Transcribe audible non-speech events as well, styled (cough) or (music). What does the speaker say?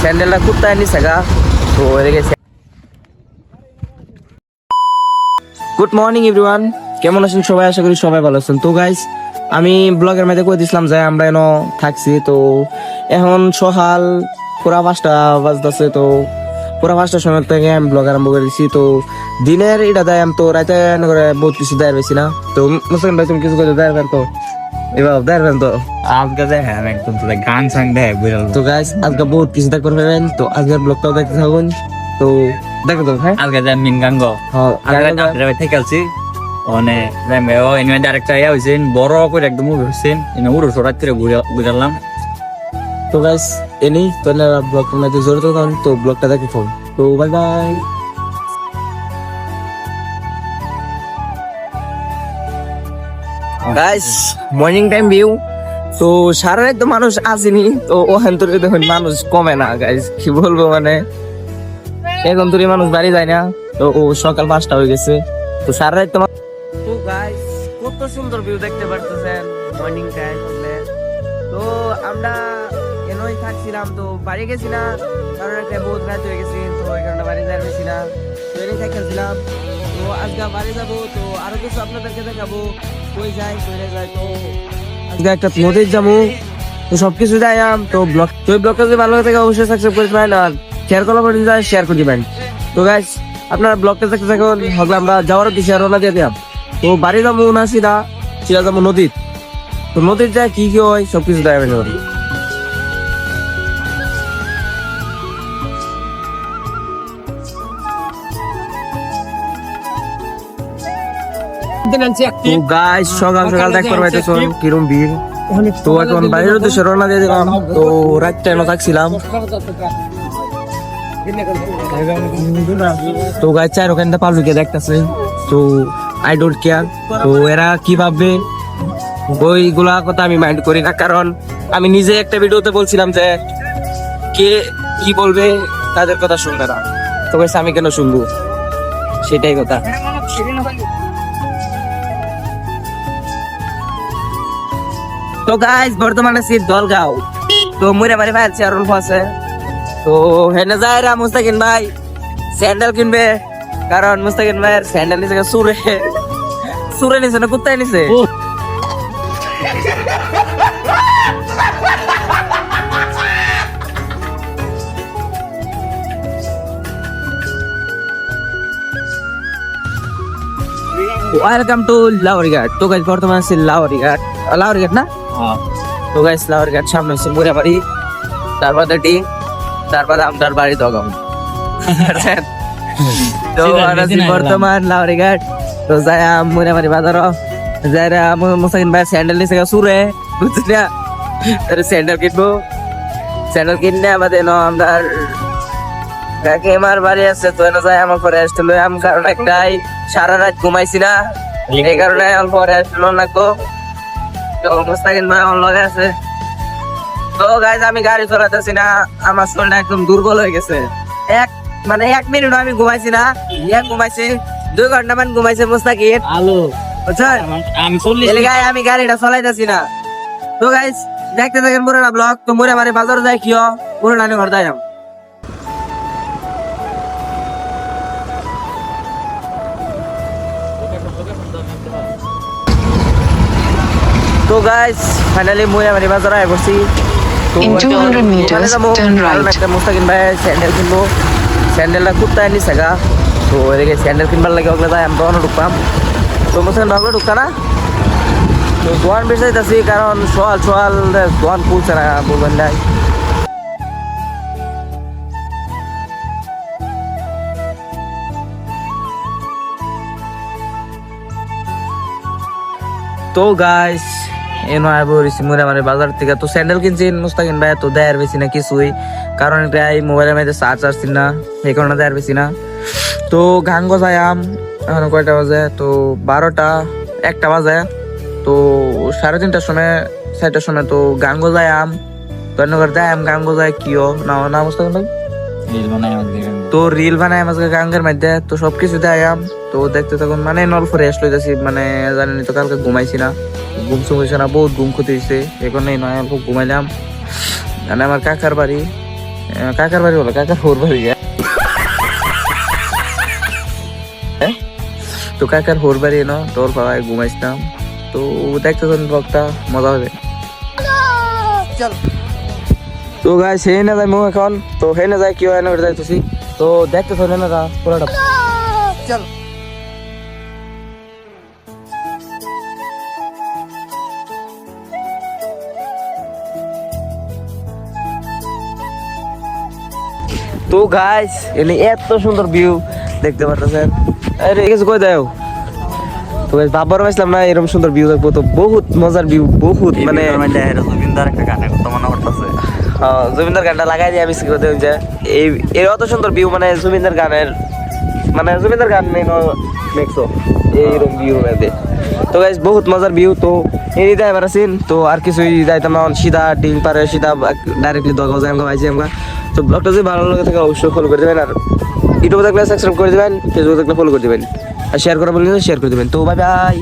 স্যান্ডেলটা কুত্তায় নিছে গা। তো গুড মর্নিং এভরিওয়ান কেমন আছেন সবাই? আশা করি সবাই ভালো আছেন। তো গাইস আমি ব্লগের মধ্যে কই দিছিলাম, যে আমরা এনো থাকছি। তো, এখন সকাল পুরা পাঁচটা বাজতেছে। তো, পুরা পাঁচটার সময় থেকে আমি ব্লগ আরম্ভ করে দিছি। তো, দিনের এটা দেয় আমি তো এনে করে বহুত কিছু দেয় বেশি না। তো, মুসলিম ভাই, তুমি কিছু করে দেয় তো? এবার দেয় তো আজকে দেখেন একদম গান সাং দেয় বুঝল। তো গাইস আজকে বহুত কিছু দেখ করবেন তো আজকের ব্লগটাও দেখতে থাকুন। তো দেখো তো হ্যাঁ? আজকে যে মিন হ্যাঁ, আজকে গান- রাত্রে থেকে আছি মানে ও এনে ডাইরেক্টর ইয়া হইছেন বড় করে একদম মুভি হইছেন। এনে উড়ো সরাত করে ঘুরে ঘুরালাম তো গাইস এনেই তো ব্লগের মধ্যে জড়িত থাকুন। তো ব্লগটা দেখে ফোন তো bye bye guys morning time view তো সারা রাত তো মানুষ আসেনি, তো ওখান থেকে দেখুন মানুষ কমে না গাইস কি বলব মানে? এখন তোর মানুষ বাড়ি যায় না, তো ও সকাল পাঁচটা হয়ে গেছে। তো সারা রাত তো গাইস কত সুন্দর ভিউ দেখতে পারতেছেন মর্নিং টাইম হলে। তো আমরা এনই থাকছিলাম, তো বাড়ি গেছি না, কারণ একটা বহুত রাত হয়ে গেছি, তো এই কারণে বাড়ি যাই গেছি না। তো এনেই থাকছিলাম তো আজকে বাড়ি যাব, তো আরও কিছু আপনাদেরকে দেখাবো। আজকে একটা নদীর যাব। তো সবকিছু আম তো ব্লগ তো ব্লগটা যদি ভালো লাগে থাকে, অবশ্যই সাবস্ক্রাইব করে দিবেন আর শেয়ার করলে পর্যন্ত যায় শেয়ার করে দিবেন। তো গাইস আপনারা ব্লগটা দেখতে থাকুন হলে আমরা যাওয়ার দিশে রওনা দিয়ে দিলাম। তো বাড়ি যাব না সিধা সিধা যাব নদীর তো নদীর যায় কি কি হয়, সবকিছু দেখাবেন তো গাইস সকাল সকাল দেখ তো কিরম ভিড়? তো এখন বাইরের উদ্দেশ্যে রওনা দিয়ে দিলাম। তো রাত টাইমে থাকছিলাম। তো গাইস চার ওখানটা পাবলিকে দেখতেছে। তো আই ডোন্ট কেয়ার তো এরা কি ভাববে? ওইগুলা কথা আমি মাইন্ড করি না কারণ আমি নিজে একটা ভিডিওতে বলছিলাম যে কে কি বলবে তাদের কথা শুনবে না। তো আমি কেন শুনব? সেটাই কথা। তো গাইস বর্তমানে আছি দলগাঁও। তো মুরে মারি ভাই আছে আরুল আছে। তো হেনে যায় রা মুস্তাকিন ভাই, স্যান্ডেল কিনবে। কারণ মুস্তাকিন ভাইয়ের স্যান্ডেল নিছে সুরে সুরে নিছে না, কুত্তায় নিছে? ওয়েলকাম টু লাউরিঘাট তো গাইস বর্তমানে আছি লাউরিঘাট লাউরিঘাট না? তো গাইস লাউরিঘাট সামনে হচ্ছে মুরাবাড়ি তারপর টি তারপর আমটার বাড়ি দগম। (laughs) তো আছি বর্তমান লাউরিঘাট তো যাই মুরাবাড়ি বাজার যাই মুসাকিন ভাই স্যান্ডেল নিছে সুরে বুঝছিস না? স্যান্ডেল কিনবো। স্যান্ডেল কিনে আমাদের ন আমরা কাকিমার বাড়ি আছে তো এনে যাই আমার পরে আসছিল আম কারণ একটাই সারা রাত ঘুমাইছি না। এই কারণে আমার পরে আসছিল না তো তো মুস্তাকিন ভাই আমার লগে আছে। তো গাইজ আমি গাড়ি চালাতেছি না। আমার শরীরটা একদম দুর্বল হয়ে গেছে। এক মানে এক মিনিট আমি ঘুমাইছি না। এক ঘুমাইছি দুই ঘণ্টা মান ঘুমাইছে মুস্তাকিন আলো। বুঝছেন আমি চল্লিশ আমি গাড়িটা চালাইতেছি না। তো গাইজ দেখতে থাকেন মুরেনা ব্লগ তো মুরে মারি বাজার যায় কিয়? মুরে নানি ঘর যাই তো গাইস ফাইনালি মুরে মারি বাজার আয় তো In এখন 200 meters, যাব। turn right. একটা মুস্তাকিন ভাই স্যান্ডেল কিনবো। স্যান্ডেলটা কুত্তায় নিছে গা। তো এদিকে স্যান্ডেল কিনবার লাগে ওগুলো যাই আমি তখন ঢুকতাম তো মুস্তাকিন ভাগলে ঢুকতা না? তো দোয়ান বেশি যাইতাছি কারণ সোয়াল সোয়াল দোয়ান খুলছে না বলবেন নাই। তো গাইস এনো আইবো মুরে মানে বাজার থেকে তো স্যান্ডেল কিনছি, মুস্তাকিন ভাই তো দেয়ার বেশি না কিছুই। কারণ এটা এই মোবাইলের মধ্যে চার্জ আসছি না, এই কারণে দেয়ার বেশি না। তো গাঙ্গ যাই আম, এখন কয়টা বাজে? তো বারোটা, একটা বাজে। তো সাড়ে তিনটার সময়, চারটার সময় তো গাঙ্গ যায় আম। তো অন্য করে যায় আম গাঙ্গ যায় কিও না না, মুস্তাকিন ভাই? তো রিল বানাই আমাকে গাঙ্গের মধ্যে তো সবকিছু দেয় আম তো দেখতে তখন মানে নল্প রেস্ট লইতেছি মানে জানি তো কালকে ঘুমাইছি না। ঘুম সুম হয়েছে না বহুত ঘুম ক্ষতি হয়েছে এখন এই নয় অল্প ঘুমাইলাম। মানে আমার কাকার বাড়ি কাকার বাড়ি বলো কাকার হোর বাড়ি? তো কাকার হোর বাড়ি এনো তোর পাড়ায় ঘুমাইছিলাম। তো দেখতে থাকুন ব্লগটা মজা হবে। তো গাই সেই না যাই মুখ এখন। তো হে না যাই কি হয় না ওটা যাইতেছি তো দেখতে থাকুন না যা পুরোটা তো গাইস এনে এত সুন্দর ভিউ দেখতে পারতেছেন। আরে কিছু কই দাও? তো গাইস বাবার পাইছিলাম না এরকম সুন্দর ভিউ দেখব। তো বহুত মজার ভিউ বহুত মানে একটা গানে কথা মনে করতেছে আহ, জমিদার গানটা লাগাই দিয়ে আমি শিখে দেব যে এই এর অত সুন্দর ভিউ মানে জমিদার গানের মানে জমিদার গান নেই দেখছ এইরকম ভিউ মেয়েদে তো গাইস বহুত মজার ভিউ তো এই দিদা এবার আছেন তো আর কিছুই যাইতাম না সিধা ডিং পারে, সিধা ডাইরেক্টলি দশ যাই আমরা ভাইছি আমরা তো ব্লগটা যদি ভালো লাগে থাকে, অবশ্যই ফলো করে দেবেন, আর ইউটিউবে থাকলে সাবস্ক্রাইব করে দেবেন ফেসবুকে থাকলে ফলো করে দেবেন। আর শেয়ার করা বললে শেয়ার করে দেবেন। তো বাই বাই